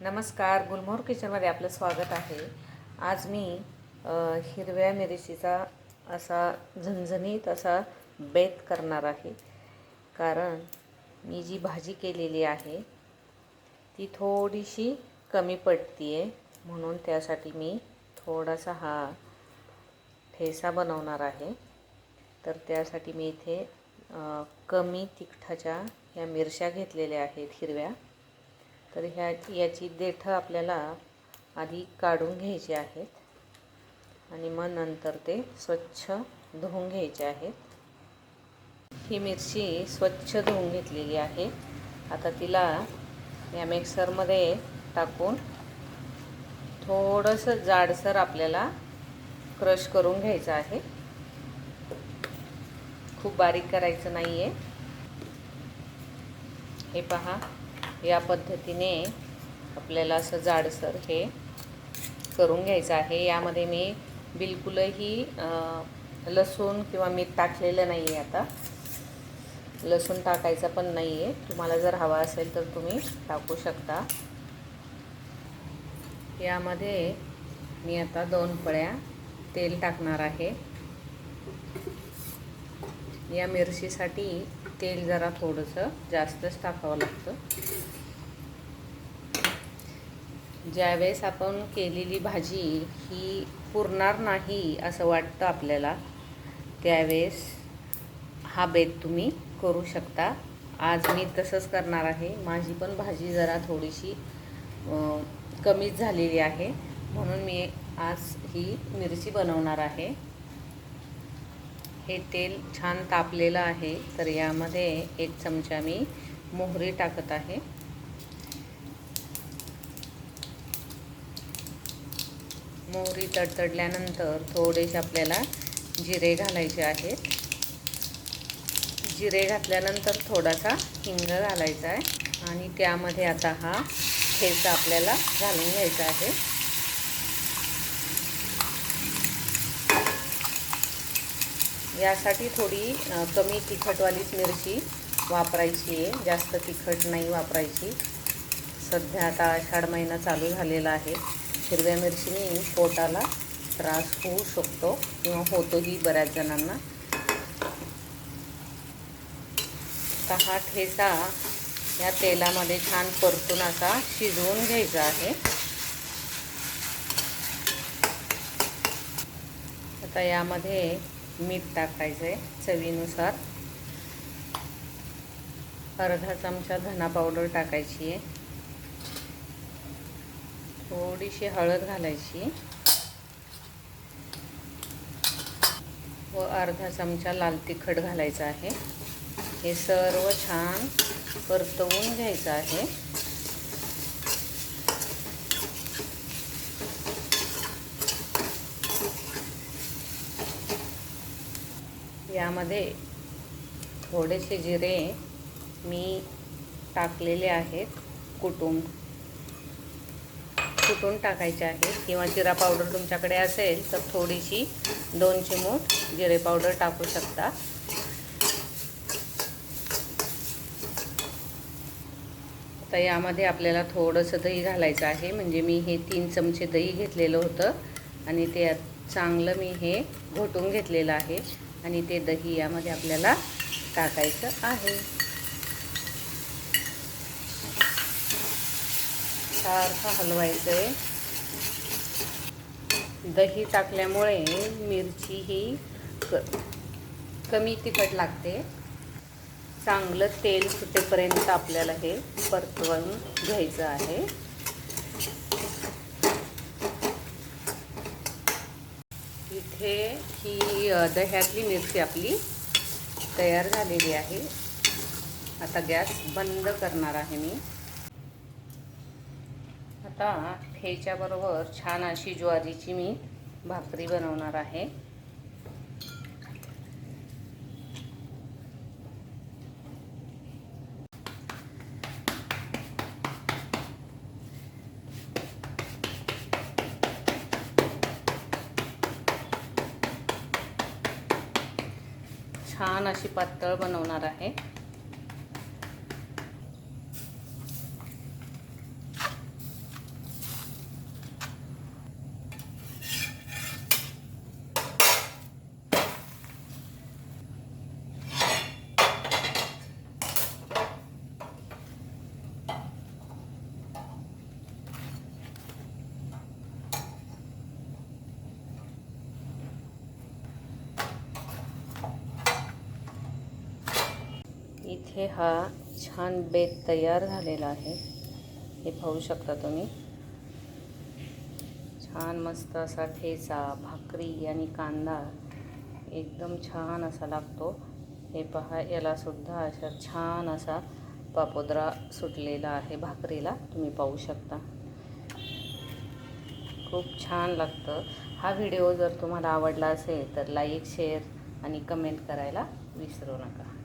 नमस्कार गुलमोहर किचनमध्ये आपलं स्वागत आहे. आज मी हिरव्या मिरचीचा असा झणझणीत असा बेत करणार आहे. कारण मी जी भाजी केलेली आहे ती थोडीशी कमी पडती आहे म्हणून त्यासाठी मी थोडासा हा ठेसा बनवणार आहे. तर त्यासाठी मी इथे कमी तिखटाच्या ह्या मिरच्या घेतलेल्या आहेत हिरव्या. तर ह्या याची देठं आपल्याला आधी काढून घ्यायची आहेत. आणि मग नंतर ते स्वच्छ धुवून घ्यायचे आहेत. ही मिरची स्वच्छ धुवून घेतलेली आहे. आता तिला या मिक्सरमध्ये टाकून थोडंसं जाडसर आपल्याला क्रश करून घ्यायचं आहे. खूप बारीक करायचं नाही आहे हे पहा. या पद्धतीने आपल्याला असं जाडसर हे करून घ्यायचं आहे. यामध्ये मी बिलकुलही लसूण किंवा मीठ टाकलेलं नाही आहे आता. लसूण टाकायचा पण नाही आहे तुम्हाला जर हवा असेल तर तुम्ही टाकू शकता. यामध्ये मी आता दोन पळ्या तेल टाकणार आहे. या मिरचीसाठी तेल जरा थोडंसं जास्तच टाकावं लागतं. ज्यावेळेस आपण केलेली भाजी ही पुरणार नाही असं वाटतं आपल्याला त्यावेळेस हा बेत तुम्ही करू शकता. आज मी तसंच करणार आहे. माझी पण भाजी जरा थोडीशी कमीच झालेली आहे. म्हणून मी आज ही मिरची बनवणार आहे. हे तेल छान तापलेलं आहे तर यामध्ये एक चमचा मी मोहरी टाकत आहे. मोहरी तडतडल्यानंतर थोडेसे आपल्याला जिरे घालायचे आहेत. जिरे घातल्यानंतर थोडासा हिंग घालायचा आहे आणि त्यामध्ये आता हा ठेचा आपल्याला घालून घ्यायचा आहे. यासाठी थोडी कमी तिखटवालीच मिरची वापरायची आहे. जास्त तिखट नाही वापरायची. सध्या आता आषाढ महिना चालू झालेला आहे. हिरव्या मिरचीने पोटाला त्रास होऊ शकतो किंवा होतोही बऱ्याच जणांना. आता हा ठेचा या तेलामध्ये छान परतून असा शिजवून घ्यायचा आहे. आता यामध्ये मीठ टाकायचं आहे चवीनुसार. अर्धा चमचा धना पावडर टाकायची आहे. थोडीशी हळद घालायची. व अर्धा चमचा लाल तिखट घालायचा आहे. हे सर्व छान परतवून घ्यायचं आहे. यामध्ये थोडेसे जिरे मी टाकलेले आहेत कुटून. कुटून टाकायचे आहे किंवा जिरा पावडर तुमच्याकडे असेल तर थोडीशी दोन चिमूट जिरे पावडर टाकू शकता. आता यामध्ये आपल्याला थोडंसं दही घालायचं आहे. म्हणजे मी हे तीन चमचे दही घेतलेलं होतं आणि ते चांगलं मी हे घोटून घेतलेलं आहे. आणि ते दही यामध्ये आपल्याला टाकायचं आहे. सारखं हलवायचं आहे दही टाकल्यामुळे मिरची ही क कमी तिखट लागते. चांगलं तेल सुटेपर्यंत आपल्याला हे परतवून घ्यायचं आहे इथे ही दह्यातली मिरची आपली तयार झालेली आहे. आता गॅस बंद करणार आहे मी. आता ह्याच्याबरोबर छान अशी ज्वारीची मी भाकरी बनवणार आहे. छान अशी पातळ बनवणार आहे. इथे हा छान बेत तयार झालेला आहे. हे पाहू शकता तुम्ही. छान मस्त असा ठेचा भाकरी आणि कांदा एकदम छान असा लागतो. हे पहा यालासुद्धा अशा छान असा पापोद्रा सुटलेला आहे भाकरीला. तुम्ही पाहू शकता. खूप छान लागतं. हा व्हिडिओ जर तुम्हाला आवडला असेल तर लाईक शेअर आणि कमेंट करायला विसरू नका.